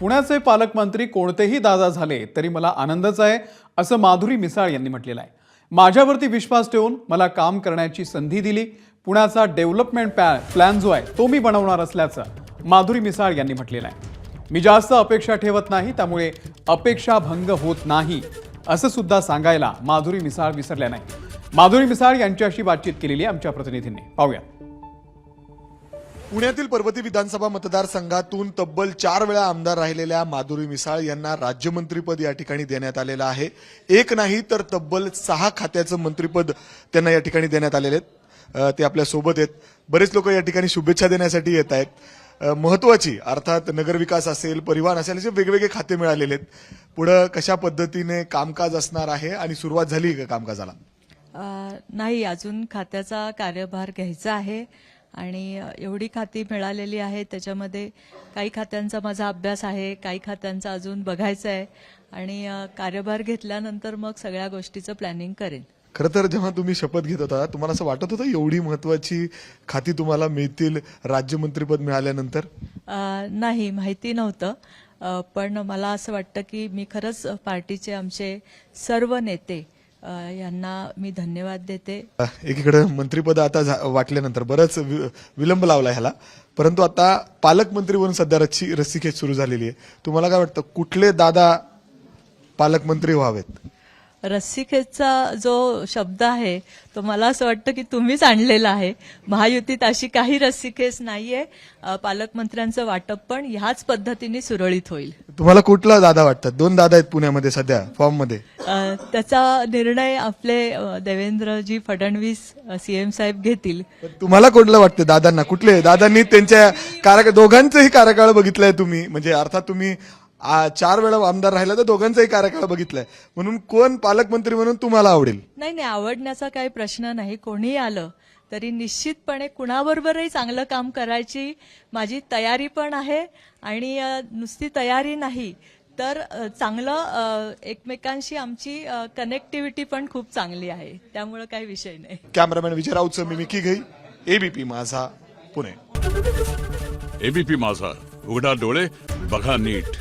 पुण्याचे पालकमंत्री कोणतेही दादा झाले तरी मला आनंदच आहे असं माधुरी मिसाळ यांनी म्हटलेलं आहे. माझ्यावरती विश्वास ठेवून मला काम करण्याची संधी दिली. पुण्याचा डेव्हलपमेंट पॅ प्लॅन जो आहे तो मी बनवणार असल्याचं माधुरी मिसाळ यांनी म्हटलेलं आहे. मी जास्त अपेक्षा ठेवत नाही त्यामुळे अपेक्षा भंग होत नाही असं सुद्धा सांगायला माधुरी मिसाळ विसरल्या नाही माधुरी मिसाळ यांच्याशी बातचीत केलेली आमच्या प्रतिनिधींनी. पाहूया. पुण्यातील पर्वती विधानसभा मतदारसंघातून तब्बल चार वेळा आमदार राहिलेल्या माधुरी मिसाळ यांना राज्यमंत्रीपद या ठिकाणी देण्यात आलेलं आहे. एक नाही तर तब्बल सहा खात्याचं मंत्रीपद त्यांना या ठिकाणी देण्यात आलेले आहेत ते आपल्यासोबत आहेत. बरेच लोक या ठिकाणी शुभेच्छा देण्यासाठी येत आहेत. महत्वाची अर्थात नगरविकास असेल परिवहन असेल असे वेगवेगळे खाते मिळालेले आहेत. पुढं कशा पद्धतीने कामकाज असणार आहे आणि सुरुवात झाली का कामकाजाला? नाही अजून खात्याचा कार्यभार घ्यायचा आहे. आणि एवढी खाती मिळालेली आहेत त्याच्यामध्ये काही खात्यांचा माझा अभ्यास आहे काही खात्यांचा अजून बघायचं आहे. आणि कार्यभार घेतल्यानंतर मग सगळ्या गोष्टीचं प्लॅनिंग करेन. खरं तर जेव्हा तुम्ही शपथ घेत होता तुम्हाला असं वाटत होतं एवढी महत्वाची खाती तुम्हाला मिळतील राज्यमंत्रीपद मिळाल्यानंतर? नाही माहिती नव्हतं. पण मला असं वाटतं की मी खरंच पार्टीचे आमचे सर्व नेते यांना मी धन्यवाद देते. एकीकडे मंत्रीपद आता वाटल्यानंतर बरंच विलंब लावला ह्याला. परंतु आता पालकमंत्री म्हणून सध्या रस्सी रस्सीखेच सुरू झालेली आहे. तुम्हाला काय वाटतं कुठले दादा पालकमंत्री व्हावेत? रस्सीखेचचा जो शब्द आहे तो मला असं वाटतं की तुम्हीच आणलेला आहे. महायुतीत अशी काही रस्सीखेच नाहीये. पालकमंत्र्यांचं वाटप पण ह्याच पद्धतीने सुरळीत होईल. तुम्हाला कुठला दादा वाटतात दोन दादा आहेत पुण्यामध्ये सध्या फॉर्ममध्ये. अ, त्याचा निर्णय आपले देवेंद्रजी फडणवीस सीएम साहेब घेतील. तुम्हाला कुठलं वाटतं दादांना? कुठले? दादांनी त्यांच्या कार्यकाळ दोघांचंही कार्यकाळ बघितलाय तुम्ही. म्हणजे अर्थात तुम्ही चार वेळा आमदार राहिला तर दोघांचाही कार्यकाळ बघितलाय. म्हणून कोण पालकमंत्री म्हणून तुम्हाला आवडेल? नाही नाही आवडण्याचा काही प्रश्न नाही. कोणीही आलं तरी निश्चितपणे कुणाबरोबरही चांगलं काम करायची माझी तयारी पण आहे. आणि नुसती तयारी नाही तर चांगलं एकमेकांशी आमची कनेक्टिव्हिटी पण खूप चांगली आहे. त्यामुळे काही विषय नाही. कॅमेरामॅन विजय राऊतचं मी Mickey Ghai. ABP Majha Pune. ABP माझा. उघडा डोळे बघा नीट.